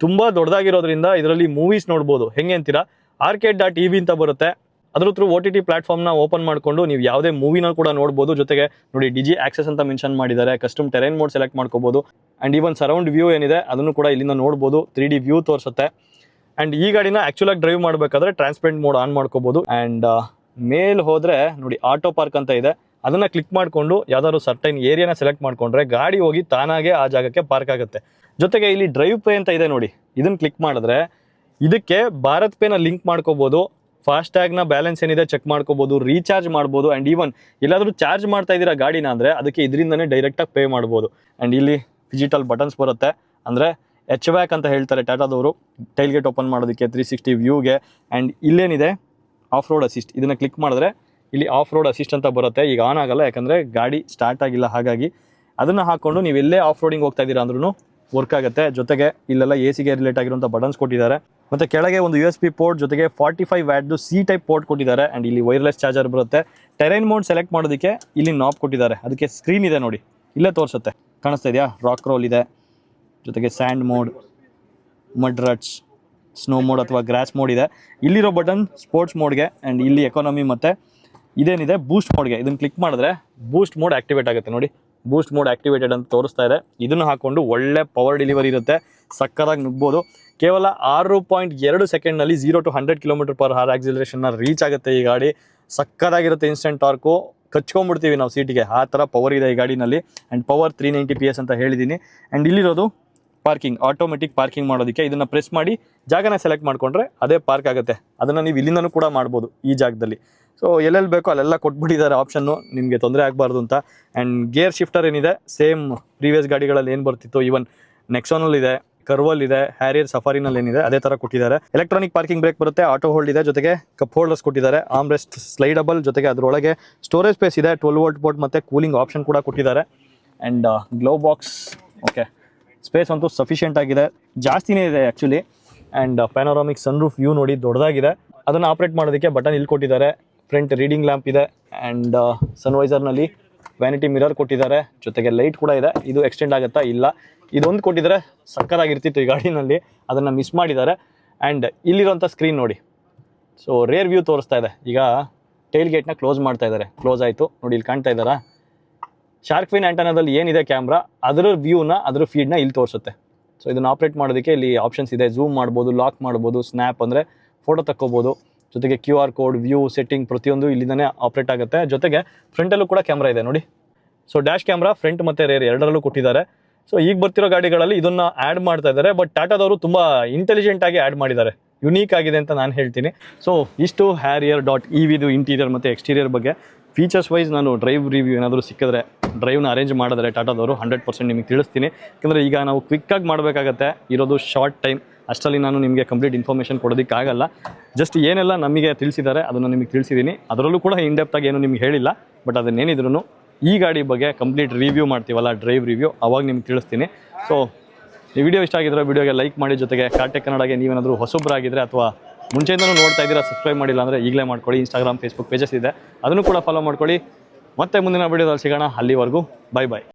Speaker 1: ತುಂಬ ದೊಡ್ಡದಾಗಿರೋದ್ರಿಂದ ಇದರಲ್ಲಿ ಮೂವೀಸ್ ನೋಡ್ಬೋದು. ಹೆಂಗೆ ಅಂತೀರಾ? ಆರ್ಕೆಡ್ ಡಾಟ್ ವಿ ಅಂತ ಬರುತ್ತೆ. ಅದ್ರ ಥ್ರೂ ಓ ಟಿ ಟಿ ಪ್ಲಾಟ್ಫಾರ್ಮ್ನ ಓಪನ್ ಮಾಡಿಕೊಂಡು ನೀವು ಯಾವುದೇ ಮೂವಿನ ಕೂಡ ನೋಡ್ಬೋದು. ಜೊತೆಗೆ ನೋಡಿ ಡಿಜಿ ಆಕ್ಸೆಸ್ ಅಂತ ಮೆನ್ಷನ್ ಮಾಡಿದ್ದಾರೆ. ಕಸ್ಟಮ್ ಟೆರೈನ್ ಮೋಡ್ ಸೆಲೆಕ್ಟ್ ಮಾಡ್ಕೋಬೋದು. ಆ್ಯಂಡ್ ಈವನ್ ಸರೌಂಡ್ ವ್ಯೂ ಏನಿದೆ, ಅದನ್ನು ಕೂಡ ಇಲ್ಲಿಂದ ನೋಡ್ಬೋದು. ತ್ರೀ ಡಿ ವ್ಯೂ ತೋರಿಸುತ್ತೆ. ಆ್ಯಂಡ್ ಈ ಗಾಡಿನ ಆ್ಯಕ್ಚುಲಾಗಿ ಡ್ರೈವ್ ಮಾಡಬೇಕಾದ್ರೆ ಟ್ರಾನ್ಸ್ಪರೆಂಟ್ ಮೋಡ್ ಆನ್ ಮಾಡ್ಕೋಬೋದು. ಆ್ಯಂಡ್ ಮೇಲ್ ಹೋದರೆ ನೋಡಿ ಆಟೋ ಪಾರ್ಕ್ ಅಂತ ಇದೆ. ಅದನ್ನು ಕ್ಲಿಕ್ ಮಾಡಿಕೊಂಡು ಯಾವ್ದಾದ್ರು ಸರ್ಟೈನ್ ಏರಿಯಾನ ಸೆಲೆಕ್ಟ್ ಮಾಡಿಕೊಂಡ್ರೆ ಗಾಡಿ ಹೋಗಿ ತಾನಾಗೆ ಆ ಜಾಗಕ್ಕೆ ಪಾರ್ಕ್ ಆಗುತ್ತೆ. ಜೊತೆಗೆ ಇಲ್ಲಿ ಡ್ರೈವ್ ಪೇ ಅಂತ ಇದೆ ನೋಡಿ. ಇದನ್ನು ಕ್ಲಿಕ್ ಮಾಡಿದ್ರೆ ಇದಕ್ಕೆ ಭಾರತ್ ಪೇನ ಲಿಂಕ್ ಮಾಡ್ಕೋಬೋದು. ಫಾಸ್ಟ್ಯಾಗ್ನ ಬ್ಯಾಲೆನ್ಸ್ ಏನಿದೆ ಚೆಕ್ ಮಾಡ್ಕೋಬೋದು. ರೀಚಾರ್ಜ್ ಮಾಡ್ಬೋದು. ಆ್ಯಂಡ್ ಈವನ್ ಎಲ್ಲಾದರೂ ಚಾರ್ಜ್ ಮಾಡ್ತಾ ಇದ್ದೀರಾ ಗಾಡಿನ ಅಂದರೆ ಅದಕ್ಕೆ ಇದರಿಂದನೇ ಡೈರೆಕ್ಟಾಗಿ ಪೇ ಮಾಡ್ಬೋದು. ಆ್ಯಂಡ್ ಇಲ್ಲಿ ಡಿಜಿಟಲ್ ಬಟನ್ಸ್ ಬರುತ್ತೆ. ಅಂದರೆ ಎಚ್ ವ್ಯಾಕ್ ಅಂತ ಹೇಳ್ತಾರೆ ಟಾಟಾದವರು ಟೈಲ್ ಗೇಟ್ ಓಪನ್ ಮಾಡೋದಕ್ಕೆ ತ್ರೀ ಸಿಕ್ಸ್ಟಿ ವ್ಯೂಗೆ ಆ್ಯಂಡ್ ಇಲ್ಲೇನಿದೆ? ಆಫ್ ರೋಡ್ ಅಸಿಸ್ಟ್ ಇದನ್ನು ಕ್ಲಿಕ್ ಮಾಡಿದ್ರೆ ಇಲ್ಲಿ ಆಫ್ ರೋಡ್ ಅಸಿಸ್ಟ್ ಅಂತ ಬರುತ್ತೆ. ಈಗ ಆನ್ ಆಗಲ್ಲ, ಯಾಕಂದರೆ ಗಾಡಿ ಸ್ಟಾರ್ಟ್ ಆಗಿಲ್ಲ. ಹಾಗಾಗಿ ಅದನ್ನು ಹಾಕ್ಕೊಂಡು ನೀವು ಎಲ್ಲೇ ಆಫ್ ರೋಡಿಂಗ್ ಹೋಗ್ತಾ ಇದ್ದೀರಾ ಅಂದ್ರೂ ವರ್ಕ್ ಆಗುತ್ತೆ. ಜೊತೆಗೆ ಇಲ್ಲೆಲ್ಲ ಎ ಸಿಗೆ ರಿಲೇಟ್ ಆಗಿರುವಂಥ ಬಟನ್ಸ್ ಕೊಟ್ಟಿದ್ದಾರೆ. ಮತ್ತು ಕೆಳಗೆ ಒಂದು ಯು ಎಸ್ ಪಿ ಪೋರ್ಟ್ ಜೊತೆಗೆ ಫಾರ್ಟಿ ಫೈವ್ ವ್ಯಾಟ್ದು ಸಿ ಟೈಪ್ ಪೋರ್ಟ್ ಕೊಟ್ಟಿದ್ದಾರೆ. ಆ್ಯಂಡ್ ಇಲ್ಲಿ ವೈರ್ಲೆಸ್ ಚಾರ್ಜರ್ ಬರುತ್ತೆ. ಟೆರೈನ್ ಮೋಡ್ ಸೆಲೆಕ್ಟ್ ಮಾಡೋದಕ್ಕೆ ಇಲ್ಲಿ ನಾಪ್ ಕೊಟ್ಟಿದ್ದಾರೆ. ಅದಕ್ಕೆ ಸ್ಕ್ರೀನ್ ಇದೆ ನೋಡಿ. ಇಲ್ಲೇ ತೋರಿಸುತ್ತೆ. ಕಾಣಿಸ್ತಾ ಇದೆಯಾ? ರಾಕ್ ರೋಲ್ ಇದೆ. ಜೊತೆಗೆ sand mode mud ruts snow mode ಅಥವಾ ಗ್ರಾಸ್ ಮೋಡ್ ಇದೆ. ಇಲ್ಲಿರೋ ಬಟನ್ ಸ್ಪೋರ್ಟ್ಸ್ ಮೋಡ್ಗೆ ಆ್ಯಂಡ್ ಇಲ್ಲಿ ಎಕಾನಮಿ ಮತ್ತು ಇದೇನಿದೆ? ಬೂಸ್ಟ್ ಮೋಡ್ಗೆ ಇದನ್ನು ಕ್ಲಿಕ್ ಮಾಡಿದ್ರೆ ಬೂಸ್ಟ್ ಮೋಡ್ ಆಕ್ಟಿವೇಟ್ ಆಗುತ್ತೆ ನೋಡಿ. ಬೂಸ್ಟ್ ಮೋಡ್ ಆಕ್ಟಿವೇಟೆಡ್ ಅಂತ ತೋರಿಸ್ತಾ ಇದೆ. ಇದನ್ನು ಹಾಕೊಂಡು ಒಳ್ಳೆ ಪವರ್ ಡೆಲಿವರಿ ಇರುತ್ತೆ. ಸಕ್ಕತ್ತಾಗಿ ನುಗ್ಬೋದು. ಕೇವಲ ಆರು ಪಾಯಿಂಟ್ ಎರಡು ಸೆಕೆಂಡ್ನಲ್ಲಿ zero to hundred kilometre per hour ಆಕ್ಸಿಲರೇಷನ್ನ reach ಆಗುತ್ತೆ ಈ ಗಾಡಿ. ಸಕ್ಕತ್ತಾಗಿರುತ್ತೆ ಇನ್ಸ್ಟೆಂಟ್ ಟಾರ್ಕು ಕಚ್ಕೊಂಡ್ಬಿಡ್ತೀವಿ ನಾವು ಸೀಟಿಗೆ ಆ ಥರ ಪವರ್ ಇದೆ ಈ ಗಾಡಿನಲ್ಲಿ. And power three ninety P S ಅಂತ ಹೇಳಿದ್ದೀನಿ. ಆ್ಯಂಡ್ ಇಲ್ಲಿರೋದು ಪಾರ್ಕಿಂಗ್ ಆಟೋಮೆಟಿಕ್ ಪಾರ್ಕಿಂಗ್ ಮಾಡೋದಕ್ಕೆ ಇದನ್ನು ಪ್ರೆಸ್ ಮಾಡಿ ಜಾಗನ ಸೆಲೆಕ್ಟ್ ಮಾಡಿಕೊಂಡ್ರೆ ಅದೇ ಪಾರ್ಕ್ ಆಗುತ್ತೆ. ಅದನ್ನು ನೀವು ಇಲ್ಲಿಂದನೂ ಕೂಡ ಮಾಡ್ಬೋದು ಈ ಜಾಗದಲ್ಲಿ. ಸೊ ಎಲ್ಲೆಲ್ಲಿ ಬೇಕೋ ಅಲ್ಲೆಲ್ಲ ಕೊಟ್ಬಿಟ್ಟಿದ್ದಾರೆ ಆಪ್ಷನ್ನು ನಿಮಗೆ ತೊಂದರೆ ಆಗಬಾರ್ದು ಅಂತ. ಆ್ಯಂಡ್ ಗೇರ್ ಶಿಫ್ಟರ್ ಏನಿದೆ? ಸೇಮ್ ಪ್ರೀವಿಯಸ್ ಗಾಡಿಗಳಲ್ಲಿ ಏನು ಬರ್ತಿತ್ತು? ಈವನ್ ನೆಕ್ಸಾನಲ್ಲಿ ಇದೆ ಕರ್ವಲ್ ಇದೆ ಹ್ಯಾರಿಯರ್ ಸಫಾರಿನಲ್ಲಿ ಏನಿದೆ, ಅದೇ ಥರ ಕೊಟ್ಟಿದ್ದಾರೆ. ಎಲೆಕ್ಟ್ರಾನಿಕ್ ಪಾರ್ಕಿಂಗ್ ಬ್ರೇಕ್ ಬರುತ್ತೆ ಆಟೋ ಹೋಲ್ಡ್ ಇದೆ ಜೊತೆಗೆ ಕಪ್ ಹೋಲ್ಡರ್ಸ್ ಕೊಟ್ಟಿದ್ದಾರೆ ಆಮ್ ರೆಸ್ಟ್ ಸ್ಲೈಡಬಲ್ ಜೊತೆಗೆ ಅದರೊಳಗೆ ಸ್ಟೋರೇಜ್ ಸ್ಪೇಸ್ ಇದೆ ಟ್ವೆಲ್ ವೋಲ್ಟ್ ಬೋರ್ಡ್ ಮತ್ತು ಕೂಲಿಂಗ್ ಆಪ್ಷನ್ ಕೂಡ ಕೊಟ್ಟಿದ್ದಾರೆ. And glove box okay space ಅಂತೂ ಸಫಿಷಿಯೆಂಟ್ ಆಗಿದೆ. ಜಾಸ್ತಿನೇ ಇದೆ actually and panoramic sunroof view ನೋಡಿ ದೊಡ್ಡದಾಗಿದೆ. ಅದನ್ನು ಆಪ್ರೇಟ್ ಮಾಡೋದಕ್ಕೆ ಬಟನ್ ಇಲ್ಲಿ ಕೊಟ್ಟಿದ್ದಾರೆ. ಫ್ರಂಟ್ ರೀಡಿಂಗ್ ಲ್ಯಾಂಪ್ ಇದೆ ಆ್ಯಂಡ್ ಸನ್ವೈಸರ್ನಲ್ಲಿ ವ್ಯಾನಿಟಿ ಮಿರರ್ ಕೊಟ್ಟಿದ್ದಾರೆ. ಜೊತೆಗೆ ಲೈಟ್ ಕೂಡ ಇದೆ. ಇದು ಎಕ್ಸ್ಟೆಂಡ್ ಆಗುತ್ತಾ? ಇಲ್ಲ. ಇದೊಂದು ಕೊಟ್ಟಿದ್ದಾರೆ ಸಕ್ಕತ್ತಾಗಿರ್ತಿತ್ತು ಈ ಗಾಡಿನಲ್ಲಿ. ಅದನ್ನು ಮಿಸ್ ಮಾಡಿದ್ದಾರೆ. ಆ್ಯಂಡ್ ಇಲ್ಲಿರೋಂಥ ಸ್ಕ್ರೀನ್ ನೋಡಿ. ಸೊ ರೇರ್ ವ್ಯೂ ತೋರಿಸ್ತಾ ಇದೆ. ಈಗ ಟೈಲ್ ಗೇಟ್ನ ಕ್ಲೋಸ್ ಮಾಡ್ತಾ ಇದ್ದಾರೆ. ಕ್ಲೋಸ್ ಆಯಿತು. ನೋಡಿ, ಇಲ್ಲಿ ಕಾಣ್ತಾ ಇದ್ದಾರಾ? ಶಾರ್ಕ್ ಫಿನ್ ಆ್ಯಂಟನಾದಲ್ಲಿ ಏನಿದೆ ಕ್ಯಾಮ್ರಾ ಅದರ ವ್ಯೂನ ಅದರ ಫೀಡ್ನ ಇಲ್ಲಿ ತೋರಿಸುತ್ತೆ. ಸೊ ಇದನ್ನು ಆಪ್ರೇಟ್ ಮಾಡೋದಕ್ಕೆ ಇಲ್ಲಿ ಆಪ್ಷನ್ಸ್ ಇದೆ. ಝೂಮ್ ಮಾಡ್ಬೋದು ಲಾಕ್ ಮಾಡ್ಬೋದು ಸ್ನ್ಯಾಪ್ ಅಂದರೆ ಫೋಟೋ ತಕ್ಕೋಬೋದು. ಜೊತೆಗೆ Q R code, view, setting ಪ್ರತಿಯೊಂದು ಇಲ್ಲಿಂದನೇ ಆಪ್ರೇಟ್ ಆಗುತ್ತೆ. ಜೊತೆಗೆ ಫ್ರಂಟಲ್ಲೂ ಕೂಡ ಕ್ಯಾಮ್ರಾ ಇದೆ ನೋಡಿ. ಸೊ ಡ್ಯಾಶ್ ಕ್ಯಾಮ್ರಾ ಫ್ರಂಟ್ ಮತ್ತು ರೇರ್ ಎರಡರಲ್ಲೂ ಕೊಟ್ಟಿದ್ದಾರೆ. ಸೊ ಈಗ ಬರ್ತಿರೋ ಗಾಡಿಗಳಲ್ಲಿ ಇದನ್ನು ಆ್ಯಡ್ ಮಾಡ್ತಾ ಇದ್ದಾರೆ ಬಟ್ ಟಾಟಾದವರು ತುಂಬ ಇಂಟೆಲಿಜೆಂಟ್ ಆಗಿ ಆ್ಯಡ್ ಮಾಡಿದ್ದಾರೆ. ಯುನೀಕ್ ಆಗಿದೆ ಅಂತ ನಾನು ಹೇಳ್ತೀನಿ. ಸೊ ಇಷ್ಟು ಹ್ಯಾರಿಯರ್ ಡಾಟ್ ಇ ವಿದು ಇಂಟೀರಿಯರ್ ಮತ್ತು ಎಕ್ಸ್ಟೀರಿಯರ್ ಬಗ್ಗೆ. ಫೀಚರ್ಸ್ ವೈಸ್ ನಾನು ಡ್ರೈವ್ ರಿವ್ಯೂ ಏನಾದರೂ ಸಿಕ್ಕಿದ್ರೆ ಡ್ರೈವ್ನ ಅರೇಂಜ್ ಮಾಡಿದ್ರೆ ಟಾಟಾದವರು ಹಂಡ್ರೆಡ್ ಪರ್ಸೆಂಟ್ ನಿಮಗೆ ತಿಳಿಸ್ತೀನಿ. ಯಾಕಂದರೆ ಈಗ ನಾವು ಕ್ವಿಕ್ಕಾಗಿ ಮಾಡಬೇಕಾಗತ್ತೆ, ಇರೋದು ಶಾರ್ಟ್ ಟೈಮ್ ಅಷ್ಟರಲ್ಲಿ ನಾನು ನಿಮಗೆ ಕಂಪ್ಲೀಟ್ ಇನ್ಫಾರ್ಮೇಷನ್ ಕೊಡೋದಕ್ಕಾಗಲ್ಲ ಜಸ್ಟ್ ಏನೆಲ್ಲ ನಮಗೆ ತಿಳಿಸಿದ್ದಾರೆ ಅದನ್ನು ನಿಮಗೆ ತಿಳಿಸಿದ್ದೀನಿ. ಅದರಲ್ಲೂ ಕೂಡ ಇನ್ ಏನು ನಿಮ್ಗೆ ಹೇಳಿಲ್ಲ ಬಟ್ ಅದನ್ನೇನಿದ್ರು ಈ ಗಾಡಿ ಬಗ್ಗೆ ಕಂಪ್ಲೀಟ್ ರಿವ್ಯೂ ಮಾಡ್ತೀವಲ್ಲ ಡ್ರೈವ್ ರಿವ್ಯೂ ಅವಾಗ ನಿಮ್ಗೆ ತಿಳಿಸ್ತೀನಿ. ಸೊ ಈ ವಿಡಿಯೋ ಇಷ್ಟ ಆಗಿದ್ರೆ ವಿಡಿಯೋಗೆ ಲೈಕ್ ಮಾಡಿ, ಜೊತೆಗೆ ಕಾರ್ಟೆಕ್ ಕನ್ನಡಗೆ ನೀವೇನಾದರೂ ಹೊಸೊಬ್ಬರಾಗಿದ್ದರೆ ಅಥವಾ ಮುಂಚೆಯಿಂದಲೂ ನೋಡ್ತಾ ಇದ್ದೀರಾ, ಸಬ್ಸ್ಕ್ರೈಬ್ ಮಾಡಿಲ್ಲ ಅಂದರೆ ಈಗಲೇ ಮಾಡ್ಕೊಳ್ಳಿ. ಇನ್ಸ್ಟಾಗ್ರಾಮ್ ಫೇಸ್ಬುಕ್ ಪೇಜಸ್ ಇದೆ. ಅದನ್ನು ಕೂಡ ಫಾಲೋ ಮಾಡ್ಕೊಳ್ಳಿ. ಮತ್ತೆ ಮುಂದಿನ ವಿಡಿಯೋದಲ್ಲಿ ಸಿಗೋಣ. ಅಲ್ಲಿವರೆಗೂ ಬೈ ಬಾಯ್